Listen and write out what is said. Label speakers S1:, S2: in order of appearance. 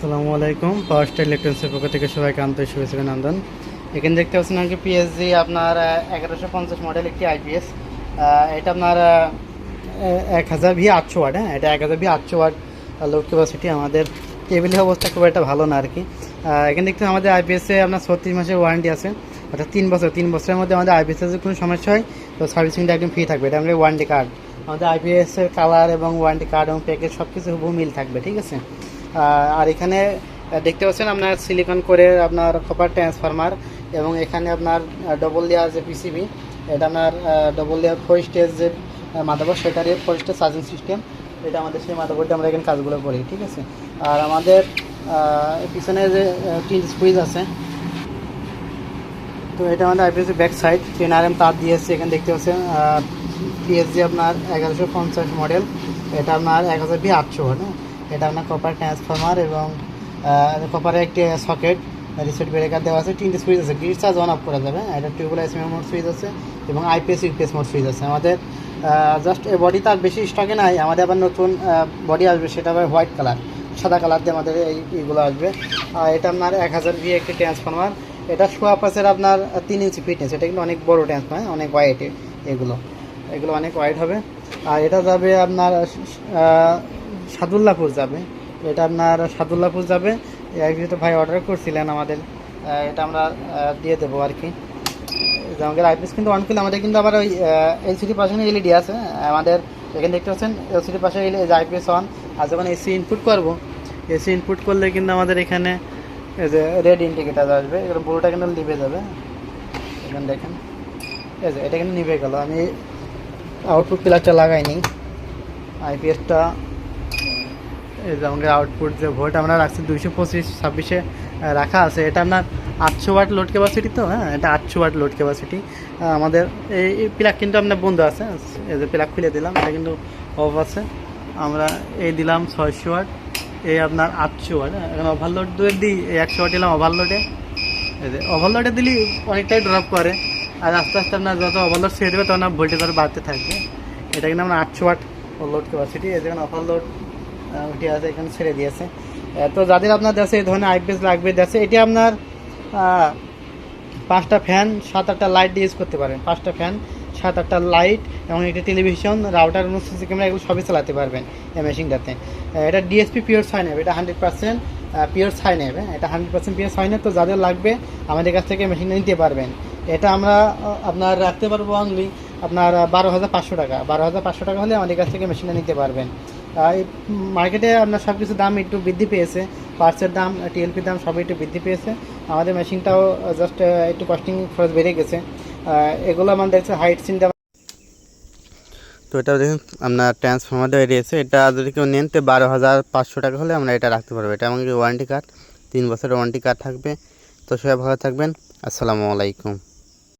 S1: আসসালামু আলাইকুম। পাওয়ার স্টার ইলেকট্রনিক্সের পক্ষ থেকে সবাইকে আন্তরিক শুভেচ্ছা অভিনন্দন। এখানে দেখতে পাচ্ছেন আর কি পিএসজি আপনার এগারোশো পঞ্চাশ মডেল একটি আইপিএস এটা আপনার এক হাজার ভি আটশো ওয়াট হ্যাঁ এটা এক হাজার ভি আটশো ওয়াট লোড ক্যাপাসিটি আমাদের। টেবিলের অবস্থা খুব একটা ভালো না আর কি। এখানে দেখতে আমাদের আইপিএসে আপনার ছত্রিশ মাসের ওয়ারেন্টি আছে। অর্থাৎ তিন বছর, তিন বছরের মধ্যে আমাদের আইপিএসের যদি কোনো সমস্যা হয়, তো সার্ভিসিংটা একদম ফ্রি থাকবে। এটা আমাদের ওয়ারেন্টি কার্ড আমাদের আইপিএসের কালার এবং ওয়ারেন্টি কার্ড এবং প্যাকেজ সব কিছু হুবহু মিল থাকবে, ঠিক আছে? আর এখানে দেখতে পাচ্ছেন আপনার সিলিকন করে আপনার কপার ট্রান্সফরমার এবং এখানে আপনার ডবল লেয়ার যে পিসিবি এটা আপনার ডবল লেয়ার ফোর স্টেজ যে মাদারবোর্ড সেটারই ফোর স্টেজ চার্জিং সিস্টেম এটা আমাদের সেই মাদারবোর্ডে আমরা এখানে কাজগুলো করি, ঠিক আছে? আর আমাদের পিছনে যে তিন সুইচ আছে, তো এটা আমাদের আইপিএসের back side ten R M তার দিয়েছে এখানে দেখতে পাচ্ছেন পিএসজি আপনার এগারোশো পঞ্চাশ মডেল এটা আপনার এক হাজার বি আটশো হ্যাঁ? এটা আপনার কপার ট্রান্সফরমার এবং কপারের একটি সকেট রিসেট ব্রেকার দেওয়া আছে, তিনটে সুইচ আছে গ্রিড চার্জ অন অফ করা যাবে এটা টিউবলাইস মোড সুইচ আছে এবং আইপিএস ইউপিএস মোড সুইচ আছে। আমাদের জাস্ট এই বডি তার বেশি স্টকে নাই, আমাদের আবার নতুন বডি আসবে, সেটা হবে হোয়াইট কালার সাদা কালার দিয়ে আমাদের এই, এইগুলো আসবে। আর এটা আপনার এক হাজার ভি একটি ট্রান্সফরমার এটা শোয়া পাশের আপনার তিন ইঞ্চি ফিটনেস এটা কিন্তু অনেক বড় ট্রান্সফরমার অনেক ওয়াইট এগুলো এগুলো অনেক ওয়াইট হবে। আর এটা যাবে আপনার সাদুল্লাপুর যাবে। এটা আপনার সাদুল্লাপুর যাবে। যেহেতু ভাই অর্ডার করছিলেন আমাদের এটা আমরা দিয়ে দেবো আর কি। আমাদের আইপিএস কিন্তু অন করলে আমাদের কিন্তু আবার ওই এলসিডি পাশে এলইডি আছে। আমাদের এখানে দেখতে পাচ্ছেন এলসিডি পাশে আইপিএস অন আর যখন এসি ইনপুট করব এসি ইনপুট করলে কিন্তু আমাদের এখানে, এই যে রেড ইন্ডিকেটার আসবে। এখানে পুরোটা কিন্তু নিভে যাবে। এখানে দেখেন, এই যে এটা কিন্তু নিভে গেল। আমি আউটপুট প্লাগটা লাগাইনি। আইপিএসটা আমাদের আউটপুট যে ভোল্ট আমরা রাখছি দুইশো পঁচিশ, ছাব্বিশে রাখা আছে। এটা আপনার আটশো ওয়াট লোড ক্যাপাসিটি তো হ্যাঁ? এটা আটশো ওয়াট লোড ক্যাপাসিটি আমাদের এই প্লাগ কিন্তু আপনার বন্ধ আছে। এই যে প্লাগ খুলে দিলাম, এটা কিন্তু অফ আছে। আমরা এই দিলাম ছয়শো ওয়াট, এই আপনার আটশো ওয়াট। হ্যাঁ এখন ওভারলোড দিয়ে দিই, এই একশো ওয়াট দিলাম ওভারলোডে এই যে ওভারলোডে দিলি অনেকটাই ড্রপ করে। আর আস্তে আস্তে আপনার যত ওভারলোড ছেড়ে দেবে, তখন ভোল্টেজ আরও বাড়তে থাকবে। এটা কিন্তু আমরা আটশো ওয়াট লোড ক্যাপাসিটি এই যেখানে ওভারলোড উঠে আছে, এখানে ছেড়ে দিয়েছে। তো যাদের আপনার দেশে এই ধরনের আইপিএস লাগবে, দেশে এটি আপনার পাঁচটা ফ্যান, সাত আটটা লাইট দিয়ে ইউজ করতে পারেন। পাঁচটা ফ্যান, সাত আটটা লাইট এবং একটি টেলিভিশন, রাউটার এবং সিসি ক্যামেরা এগুলো সবই চালাতে পারবেন এই মেশিনটাতে। এটা ডিএসপি পিওর সাইন হবে এটা হান্ড্রেড পার্সেন্ট পিওর সাইন হবে এটা হান্ড্রেড পার্সেন্ট পিওর সাইন তো যাদের লাগবে, আমাদের কাছ থেকে মেশিনটা নিতে পারবেন। এটা আমরা আপনার রাখতে পারব অনলি আপনার বারো হাজার পাঁচশো টাকা। বারো হাজার পাঁচশো টাকা হলে আমাদের কাছ থেকে মেশিনটা নিতে পারবেন। মার্কেটে আপনার সব কিছু দাম একটু বৃদ্ধি পেয়েছে। পার্টসের দাম টিএলপির দাম সবই একটু বৃদ্ধি পেয়েছে। আমাদের মেশিনটাও জাস্ট একটু কস্টিং খরচ বেড়ে গেছে। এগুলো আমাদের দেখছে হাইট চিন্তা তো এটা দেখুন, আপনার ট্রান্সফর্মার দেওয়া রয়েছে এটা যদি কেউ নেন, তো বারো হাজার পাঁচশো টাকা হলে আমরা এটা রাখতে পারব। এটা আমাদের ওয়ারেন্টি কার্ড তিন বছরের ওয়ারেন্টি কার্ড থাকবে। তো সবাই ভালো থাকবেন। আসসালামু আলাইকুম।